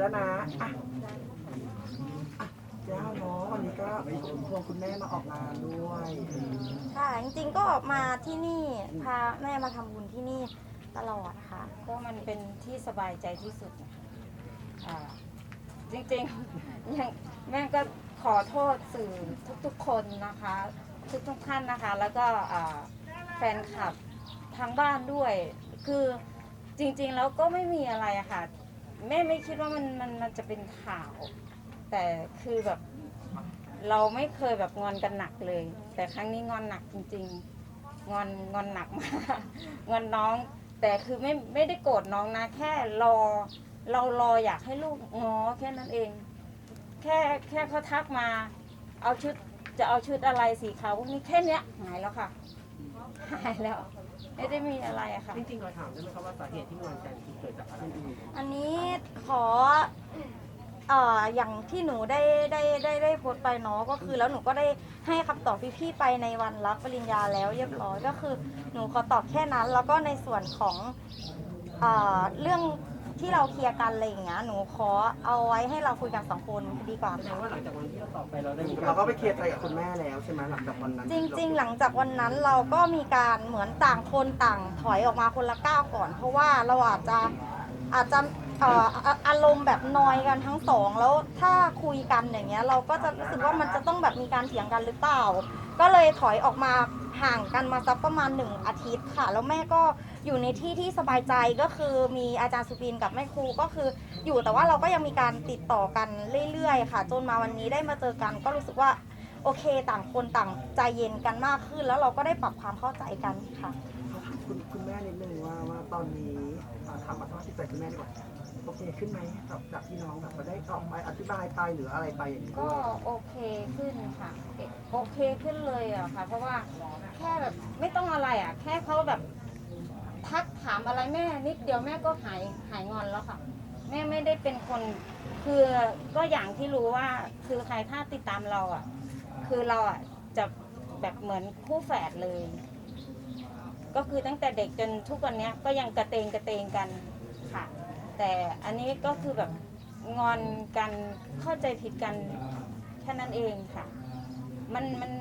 แล้วนะอะเจ้าเนาะวันนี้ก็ควงคุณแม่มาออกงานด้วยค่ะจริงๆก็มาที่นี่พาแม่มาทำบุญที่นี่ตลอดค่ะ ก็มันเป็นที่สบายใจที่สุดนะคะอ่าจริงๆ ยังแม่ก็ขอโทษสื่อทุกๆคนนะคะ ทุกๆท่านนะคะ แล้วก็อ่าแฟนคลับทางบ้านด้วย คือจริงๆแล้วก็ไม่มีอะไรอะค่ะ แม่ไม่คิดว่ามันมันมันจะเป็นข่าว แต่คือแบบ เราไม่เคยแบบงอนกันหนักเลย แต่ครั้งนี้งอนหนักจริง ๆ งอนงอนหนักมากงอนน้อง แต่คือไม่ไม่ได้โกรธน้องนะ แค่รอ เรารออยากให้ลูกงอแค่นั้นเอง แค่แค่เขาทักมา เอาชุดจะเอาชุดอะไรสีขาวพวกนี้แค่เนี้ยหายแล้วค่ะ หายแล้ว ไม่ได้มีอะไรอะค่ะ จริงๆเราถามได้ไหมครับว่าสาเหตุที่งอนกันคือเกิดจากอะไรอันนี้ขอเอ่ออย่างที่หนูได้ได้ได้ได้โพสต์ไปเนาะก็คือแล้วหนูก็ได้ให้คำตอบพี่ๆไปในวันรับปริญญาแล้วเรียบร้อยก็คือ หนูขอตอบแค่นั้น แล้วก็ในส่วนของเอ่อเรื่อง ที่เราเคลียร์กันอะไรอย่างเงี้ยหนูขอเอาไว้ให้เราคุยกันสองคนดีกว่าแสดงค่ะ ว่าหลังจากวันที่เราตอบไปเราได้มีเราก็ไปเคลียร์ใจกับคุณแม่แล้วใช่ไหมหลังจากวันนั้นจริงๆ หลังจากวันนั้นเราก็มีการเหมือนต่างคนต่างถอยออกมาคนละก้าวก่อน เพราะว่าเราอาจจะอาจจะเอ่ออะอารมณ์แบบนอยกันทั้งสอง แล้วถ้าคุยกันอย่างเงี้ย เราก็จะรู้สึกว่ามันจะต้องแบบมีการเถียงกันหรือเปล่า ก็เลยถอยออกมา ห่างกันมาสักประมาณหนึ่งอาทิตย์ค่ะ แล้วแม่ก็อยู่ในที่ที่สบายใจก็คือมีอาจารย์สุบินกับแม่ครูก็คือ อยู่แต่ว่าเราก็ยังมีการติดต่อกันเรื่อยๆ ค่ะ จนมาวันนี้ได้มาเจอกัน ก็รู้สึกว่าโอเคต่างคนต่างใจเย็นกันมากขึ้น แล้วเราก็ได้ปรับความเข้าใจกันค่ะ คุณคุณแม่นิดนึงว่าว่าตอนนี้อ่าถามมาสภาพจิตใจคุณแม่ดีกว่าโอเคขึ้นไหมกับจากที่น้องแบบว่าได้ออกไปอธิบายไปหรืออะไรไปอย่างนี้ก็โอเคขึ้นค่ะเอ่อ โอเคขึ้นเลยอะค่ะ เพราะว่าแค่แบบไม่ต้องอะไรอะแค่เขาแบบทักถามอะไรแม่นิดเดียวแม่ก็หายหายงอนแล้วค่ะ แม่ไม่ได้เป็นคนคือก็อย่างที่รู้ว่าคือใครถ้าติดตามเราอะคือเราอะจะแบบเหมือนคู่แฝดเลย ก็คือตั้งแต่เด็กจนทุกวันนี้ก็ยังกระเตงกระเตงกันค่ะ แต่อันนี้ก็คือแบบงอนกันเข้าใจผิดกันแค่นั้นเองค่ะ มันมัน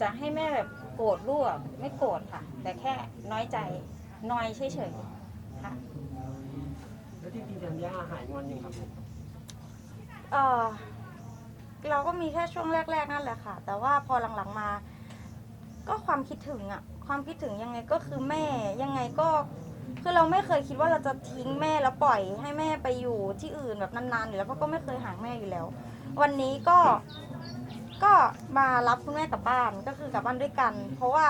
จะให้แม่แบบโกรธลูกอะไม่โกรธค่ะ แต่แค่น้อยใจน้อยเฉยๆค่ะ แล้วที่จริงๆธัญญาหายงอนยังครับผมเออเราก็มีแค่ช่วงแรก ๆ นั่นแหละค่ะ แต่ว่าพอหลังๆมา ก็ความคิดถึงอะความคิดถึงยังไงก็คือแม่ยังไงก็ คือเราไม่เคยคิดว่าเราจะทิ้งแม่แล้วปล่อยให้แม่ไปอยู่ที่อื่นแบบนานๆอยู่แล้วเพราะก็ไม่เคยห่างแม่อยู่แล้ว วันนี้ก็ ก็มารับคุณแม่กลับบ้านก็คือกลับบ้านด้วยกัน เพราะว่า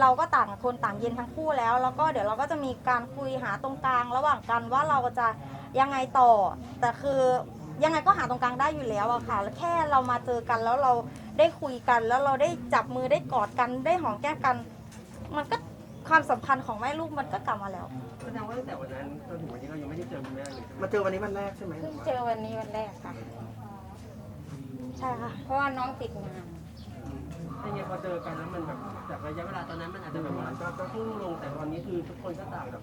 เราก็ต่างคนต่างเย็นทั้งคู่แล้ว แล้วก็เดี๋ยวเราก็จะมีการคุยหาตรงกลาง ระหว่างกันว่าเราจะยังไงต่อ แต่คือยังไงก็หาตรงกลางได้อยู่แล้วอะค่ะแค่เรามาเจอกันแล้วเราได้คุยกัน แล้วเราได้จับมือได้กอดกันได้หอมแก้มกัน มันก็ความสัมพันธ์ของแม่ลูกมันก็กลับมาแล้วแสดงว่าตั้งแต่วันนั้นจนถึงวันนี้เรายังไม่ได้เจอคุณแม่เลยมาเจอวันนี้วันแรกใช่ไหมหเพิ่รืงอว่าเจอวันนี้วันแรกค่ะใช่ค่ะ เพราะว่าน้องติดงานเป็นไงพอเจอกันแล้วมันแบบจากระยะเวลาตอนนั้นมันอาจจะแบบว่าก็ก็พุ่งลงแต่ตอนนี้คือทุกคนก็ต่างแบบ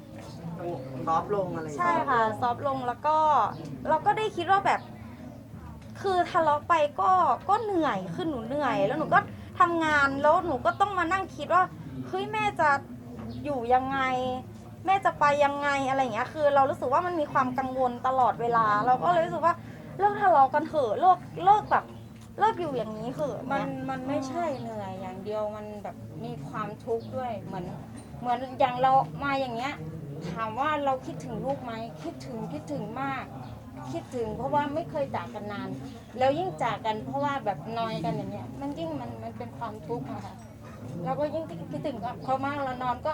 สงบซอฟต์ลงอะไรอย่างใช่เงี้ยค่ะ ซอฟต์ลงแล้วก็เราก็ได้คิดว่าแบบ คือทะเลาะไปก็ก็เหนื่อยคือหนูเหนื่อย แล้วหนูก็ทำงานแล้วหนูก็ต้องมานั่งคิดว่าเฮ้ยแม่จะอยู่ยังไง แม่จะไปยังไงอะไรอย่างเงี้ยคือ เรารู้สึกว่ามันมีความกังวลตลอดเวลา เราก็เลยรู้สึกว่าเลิกทะเลาะกันเถอะเลิกเลิกแบบ เลิกอยู่อย่างนี้เถอะมันมันไม่ใช่เหนื่อยอย่างเดียวมันแบบมีความทุกข์ด้วยเหมือน เหมือนอย่างเรามาอย่างเงี้ย ถามว่าเราคิดถึงลูกไหมคิดถึงคิดถึงมาก คิดถึงเพราะว่าไม่เคยจากกันนาน แล้วยิ่งจากกันเพราะว่าแบบนอยกันอย่างเงี้ย มันยิ่งมันมันเป็นความทุกข์อะค่ะเราก็ยิ่งคิดถึงเขามากเรานอนก็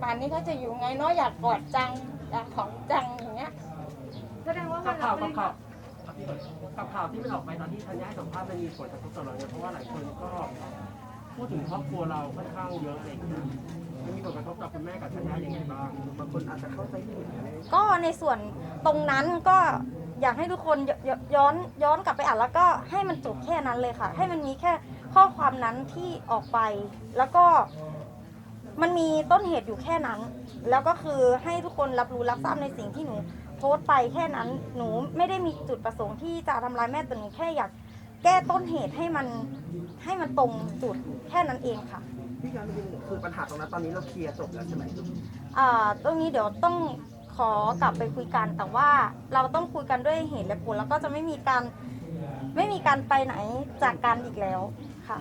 ป่านนี้เขาจะอยู่ไงเนาะอยากกอดจังอยากของจังอย่างเงี้ยแสดงว่ากัวับนข่าเราวกับข่าว กับข่าวที่มันออกไปตอนที่ธัญญาให้สัมภาษณ์มันมีผลกระทบต่อเราเนี่ยเพราะว่าหลายคนก็พูดถึงครอบครัวเราค่อนข้างเยอะเลยมันมีผลกระทบต่อคุณแม่กับธัญญายังไงบ้างบางคนอาจจะเข้าใจผิดอะไรก็ในส่วนตรงนั้นก็อยากให้ทุกคนย้อนย้อนกลับไปอ่านแล้วก็ให้มันจบแค่นั้นเลยค่ะ ให้มันมีแค่ข้อความนั้นที่ออกไป แล้วก็มันมีต้นเหตุอยู่แค่นั้น แล้วก็คือให้ทุกคนรับรู้รับทราบในสิ่งที่หนู โพสต์ไปแค่นั้นหนูไม่ได้มีจุดประสงค์ที่จะทำร้ายแม่แต่หนูแค่อยากแก้ต้นเหตุให้มันให้มันตรงจุดแค่นั้นเองค่ะพี่การจริงๆคือปัญหาตรงนั้นตอนนี้เราเคลียร์จบแล้วใช่ไหมอ่าตรงนี้เดี๋ยวต้องขอกลับไปคุยกันแต่ว่าเราต้องคุยกันด้วยเหตุและผลแล้วก็จะไม่มีการไม่มีการไปไหนจากกันอีกแล้วค่ะ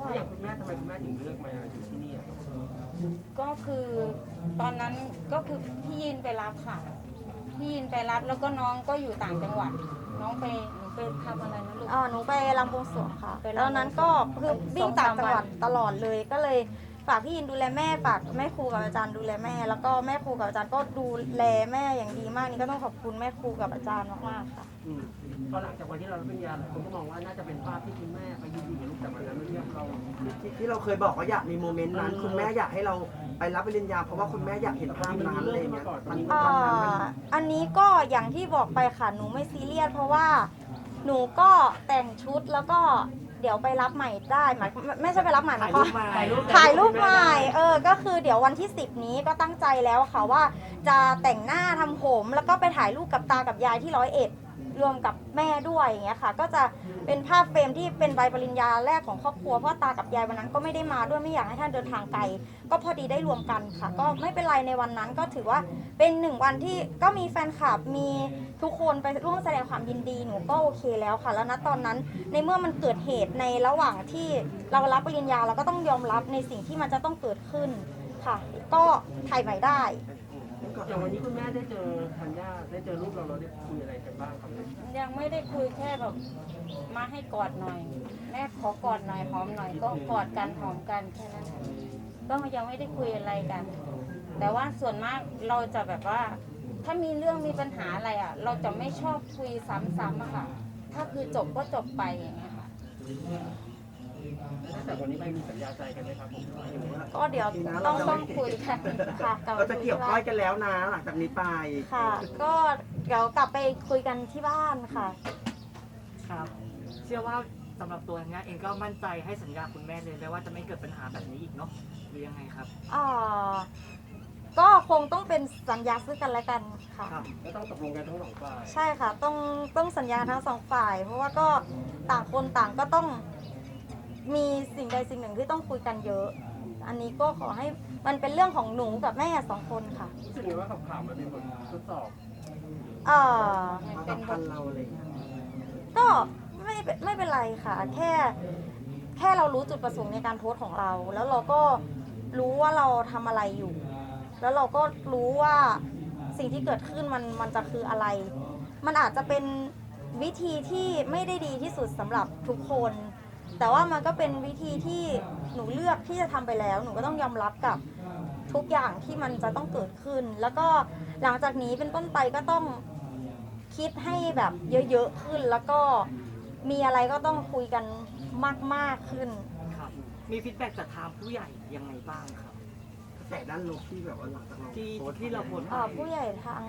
แล้วอย่างคุณแม่ทำไมคุณแม่ถึงเลือกมาอยู่ที่นี่อะก็คือตอนนั้นก็คือพี่ยินไปรับค่ะ พี่ยินไปรับแล้วก็น้องก็อยู่ต่างจังหวัด น้องไปหนูไปทำอะไรนะลูกอ่าหนูไปลำบวงสรวงค่ะไปตรำบวงสรวงอนนั้นก็คือวิ่งต่างจังหวัดสองสามวันตลอดเลยก็เลย ฝากพี่ยินดูแลแม่ฝากแม่ครูกับอาจารย์ดูแลแม่ แล้วก็แม่ครูกับอาจารย์ก็ดูแลแม่อย่างดีมากนี่ก็ต้องขอบคุณแม่ครูกับอาจารย์มากๆค่ะ อืมพอหลังจากวันที่เรารับปริญญาหลายคนก็มองว่าน่าจะเป็นภาพที่คุณแม่ไปยินดีกับลูกแต่วันนั้นไม่เรียกเราที่ที่เราเคยบอกว่าอยากมีโมเมนต์นั้น คุณแม่อยากให้เราไปรับปริญญาเพราะว่าคุณแม่อยากเห็นภาพนั้นอะไรอย่างเงี้ยมันอ่ตอนนั้นมันาอันนี้ก็อย่างที่บอกไปค่ะ หนูไม่ซีเรียสเพราะว่า หนูก็แต่งชุดแล้วก็ เดี๋ยวไปรับใหม่ได้หมายไม่ไม่ใช่ไปรับใหม่หมายความว่าถ่ายรูปถ่ายรูปใหม่เออ ก็คือเดี๋ยววันที่ 10 นี้ก็ตั้งใจแล้วค่ะว่า จะแต่งหน้าทำผมแล้วก็ไปถ่ายรูปกับตากับยายที่ร้อยเอ็ด รวมกับแม่ด้วยอย่างเงี้ยค่ะ ก็จะเป็นภาพเฟรมที่เป็นใบปริญญาแรกของครอบครัวเพราะตากับยายวันนั้นก็ไม่ได้มาด้วยไม่อยากให้ท่านเดินทางไกลก็พอดีได้รวมกันค่ะ ก็ไม่เป็นไรในวันนั้นก็ถือว่าเป็นหนึ่งวันที่ก็มีแฟนคลับมีทุกคนไปร่วมแสดงความยินดีหนูก็โอเคแล้วค่ะ แล้วณตอนนั้นในเมื่อมันเกิดเหตุในระหว่างที่เรารับปริญญาเราก็ต้องยอมรับในสิ่งที่มันจะต้องเกิดขึ้นค่ะ ก็ถ่ายใหม่ได้ อย่างวันนี้คุณแม่ได้เจอธัญญาได้เจอรูปเราเราได้คุยอะไรกันบ้างครับยังไม่ได้คุยแค่แบบมาให้กอดหน่อย แม่ขอกอดหน่อยหอมหน่อยก็กอดกันหอมกันแค่นั้นเองก็ยังไม่ได้คุยอะไรกัน แต่ว่าส่วนมากเราจะแบบว่า ถ้ามีเรื่องมีปัญหาอะไรอะ เราจะไม่ชอบคุยซ้ำๆอะค่ะ ถ้าคือจบก็จบไปอย่างเงี้ยค่ะ แต่วันนี้ไปมีสัญญาใจกันไหมครับผมก็เดี๋ยวทีนะต้องเราจะต้องคุยกันค่ะกลับเราไปจะคุยเกี่ยวที่ก้บ้าอยนกันแล้วนะหลังจากนี้ไปค่ะ ก็เดี๋ยวกลับไปคุยกันที่บ้านค่ะ ครับ เชื่อว่าสำหรับตัวเนี้ยเองก็มั่นใจให้สัญญาคุณแม่เลยได้ว่าจะไม่เกิดปัญหาแบบนี้อีกเนาะหรือยังไงครับอ่าก็คงต้องเป็นสัญญาซึ่งกันและกันค่ะ ครับ ก็ต้องตกลงกันทั้งสองฝ่าย ใช่ค่ะ ต้องต้องสัญญาทั้งสองฝ่าย เพราะว่าก็ต่างคนต่างก็ต้อง มีสิ่งใดสิ่งหนึ่งที่ต้องคุยกันเยอะ อันนี้ก็ขอให้มันเป็นเรื่องของหนูกับแม่สองคนค่ะรู้สึกไงว่าข่าวๆมันเป็นบททดสอบเอ่อความสัมพันธ์เราอะไรอย่างเงี้ยก็ไม่เป็นไม่เป็นไรค่ะ แค่ แค่เรารู้จุดประสงค์ในการโพสต์ของเรา แล้วเราก็รู้ว่าเราทำอะไรอยู่ แล้วเราก็รู้ว่าสิ่งที่เกิดขึ้นมันมันจะคืออะไร มันอาจจะเป็นวิธีที่ไม่ได้ดีที่สุดสำหรับทุกคน แต่ว่ามันก็เป็นวิธีที่หนูเลือกที่จะทำไปแล้ว หนูก็ต้องยอมรับกับทุกอย่างที่มันจะต้องเกิดขึ้น แล้วก็หลังจากนี้เป็นต้นไปก็ต้องคิดให้แบบเยอะๆขึ้น แล้วก็มีอะไรก็ต้องคุยกันมากๆขึ้น ครับ มีฟีดแบ็กจากทางผู้ใหญ่ยังไงบ้างครับ แต่ด้านลบที่แบบว่าหลังจากเราที่โพสต์ที่เราโพสต์ เอ่อผู้ใหญ่ทาง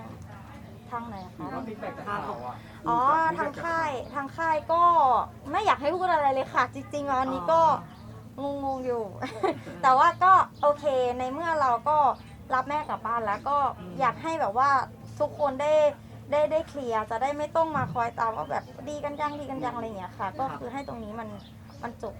ทางไหนคะว่าฟีดแบ็กจากข่าวอะอ๋อทางค่ายทางค่ายก็ไม่อยากให้พูดอะไรเลยค่ะ จริงๆอันนี้ก็งงๆอยู่ แต่ว่าก็โอเคในเมื่อเราก็รับแม่กลับบ้านแล้วก็อยากให้แบบว่าทุกคนได้ได้ได้เคลียร์จะได้ไม่ต้องมาคอยตามว่าแบบดีกันยังดีกันยังอะไรอย่างเงี้ยค่ะ ก็คือให้ตรงนี้มันมันจบ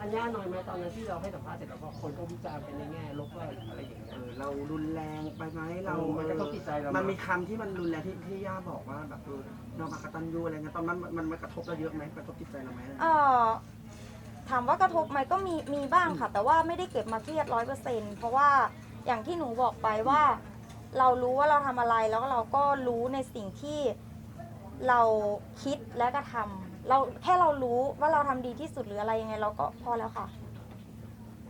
ธัญญาหน่อยไหมตอนนั้นที่เราให้สัมภาษณ์เสร็จแล้วก็คนก็วิจารณ์เป็นในแง่ลบว่าอะไรอย่างเงี้เอยอเรารุนแรงไปไหมเรามันกระทบจิตใจเรามั้ยมันมีคำที่มันรุนแรงที่ที่ย่าบอกว่าแบบเออเรามากตันยูอะไรเงี้ยตอนนั้นมันมันมันกระทบเราเยอะไหมกระทบจิตใจเราไหมเอ่อถามว่ากระทบไหมก็มีมีบ้างค่ะ แต่ว่าไม่ได้เก็บมาเครียดร้อยเปอร์เซ็นเพราะว่าอย่างที่หนูบอกไปว่า เรารู้ว่าเราทำอะไรแล้วเราก็รู้ในสิ่งที่เราคิดและกระทำ เราแค่เรารู้ว่าเราทำดีที่สุดหรืออะไรยังไง เราก็พอแล้วค่ะ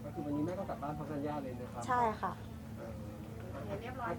ก็คือวันนี้แม่ก็กลับบ้านเพราะธัญญาเลยนะครับใช่ค่ะ เออ